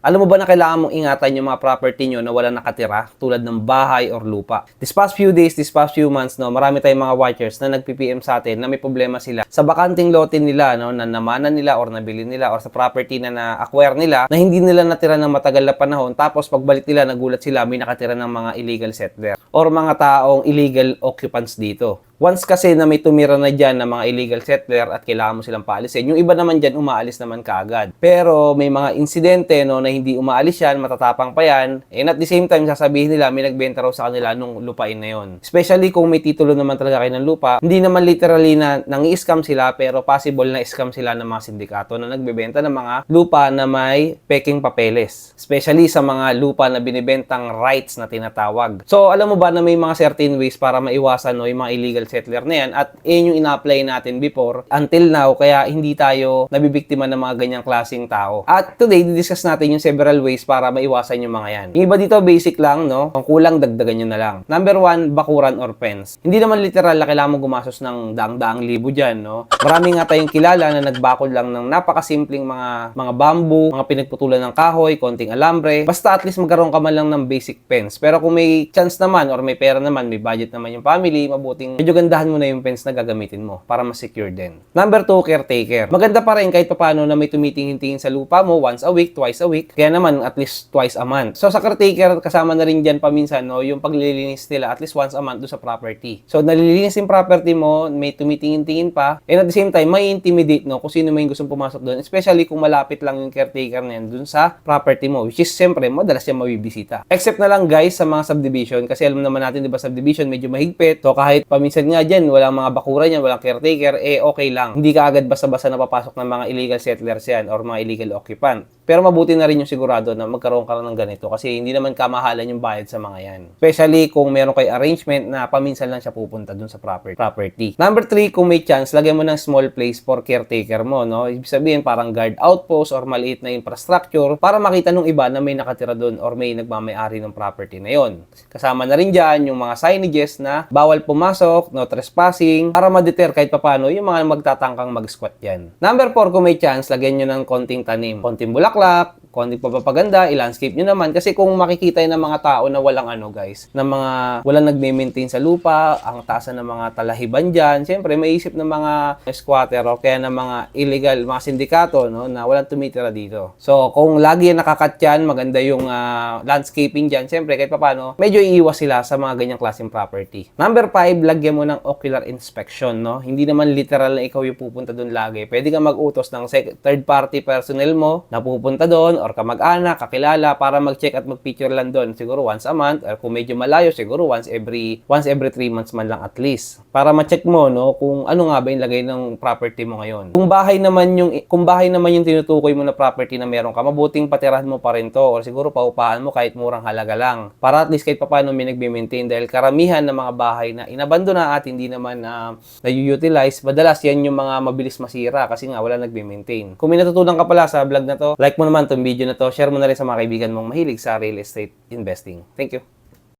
Alam mo ba na kailangan mong ingatan yung mga property nyo na wala nakatira tulad ng bahay or lupa? This past few days, this past few months, no, marami tayong mga watchers na nag-PPM sa atin na may problema sila sa bakanting lote nila, no, na namanan nila or nabili nila or sa property na na-acquire nila na hindi nila natira ng matagal na panahon tapos pagbalik nila nagulat sila may nakatira ng mga illegal settler or mga taong illegal occupants dito. Once kasi na may tumira na dyan na mga illegal settler at kailangan mo silang paalisin, yung iba naman dyan umaalis naman kaagad. Pero may mga insidente no, na hindi umaalis yan, matatapang pa yan, and at the same time sasabihin nila may nagbenta raw sa kanila nung lupain na yon. Especially kung may titulo naman talaga kayo ng lupa, hindi naman literally na nangi-scam sila pero possible na scam sila ng mga sindikato na nagbebenta ng mga lupa na may peking papeles. Especially sa mga lupa na binibentang rights na tinatawag. So alam mo ba na may mga certain ways para maiwasan no, yung mga illegal settler na yan at yun yung ina-apply natin before until now kaya hindi tayo nabibiktima ng mga ganyang klaseng tao. At today, discuss natin yung several ways para maiwasan yung mga yan. Yung iba dito, basic lang, no? Kung kulang, dagdagan nyo na lang. Number one, bakuran or fence. Hindi naman literal na kailangan mo gumasos ng daang-daang libo dyan, no? Marami nga tayong kilala na nagbakod lang ng napakasimpleng mga mga bamboo, mga pinagputulan ng kahoy, konting alambre. Basta at least magkaroon ka man lang ng basic fence. Pero kung may chance naman or may pera naman, may budget naman yung family, mabuting medyo gandahan mo na yung fence na gagamitin mo para mas secure din. Number two, caretaker. Maganda pa rin kahit papaano na may tumitingin-tingin sa lupa mo once a week, twice a week. Kaya naman at least twice a month. So sa caretaker, kasama na rin dyan paminsan no, yung paglilinis nila at least once a month do sa property. So nalilinis yung property mo, may tumitingin-tingin pa, and at the same time, may intimidate no kung sino may gustong pumasok doon. Especially kung malapit lang yung caretaker na yan dun sa property mo. Which is siyempre, madalas yan mabibisita. Except na lang guys sa mga subdivision kasi alam naman natin 'di ba subdivision medyo mahigpit. So kahit paminsan nga diyan walang mga bakuran yan, walang caretaker, eh okay lang. Hindi ka agad basta-basta napapasok ng mga illegal settlers yan or mga illegal occupant. Pero mabuti na rin yung sigurado na magkaroon ka ng ganito kasi hindi naman kamahalan yung bayad sa mga yan. Especially kung meron kay arrangement na paminsan lang siya pupunta dun sa proper- property. Number three, kung may chance, lagyan mo ng small place for caretaker mo. No? Ibig sabihin parang guard outpost or maliit na infrastructure para makita nung iba na may nakatira doon or may nagmamayari ng property na yon. Kasama na rin dyan yung mga signages na bawal pumasok, no trespassing, para ma-deter kahit papano yung mga magtatangkang mag-squat yan. Number 4, kung may chance, lagyan nyo ng konting tanim. Konting bulaklak, akhlak konting papapaganda, i-landscape nyo naman. Kasi kung makikita ng mga tao na walang ano guys, na mga walang nagme-maintain sa lupa, ang tasa ng mga talahiban dyan, syempre may isip ng mga squatter o kaya ng mga illegal, mga sindikato, no, na walang tumitira dito. So, kung lagi nakakat yan, maganda yung ah, landscaping dyan, syempre kahit papano, medyo iiwas sila sa mga ganyang klaseng property. Number 5, lagyan mo ng ocular inspection, no? Hindi naman literal na ikaw yung pupunta doon lagi. Pwede kang mag-utos ng third party personnel mo na pupunta doon or kamag-anak, kakilala para mag-check at mag-picture lang doon. Siguro once a month or kung medyo malayo, siguro once every once every 3 months man lang at least. Para ma-check mo, no, kung ano nga ba yung lagay ng property mo ngayon. Kung bahay naman yung kung bahay naman yung tinutukoy mo na property na meron ka, mabuting patirahan mo pa rin to or siguro paupahan mo kahit murang halaga lang. Para at least kahit papaano may nagbe-maintain dahil karamihan ng mga bahay na inabandona at hindi naman na na-utilize, madalas yan yung mga mabilis masira kasi nga wala nagbe-maintain. Kung may natutunan ka pala sa vlog na to, like mo naman tong video na to, share mo na rin sa mga kaibigan mong mahilig sa real estate investing. Thank you.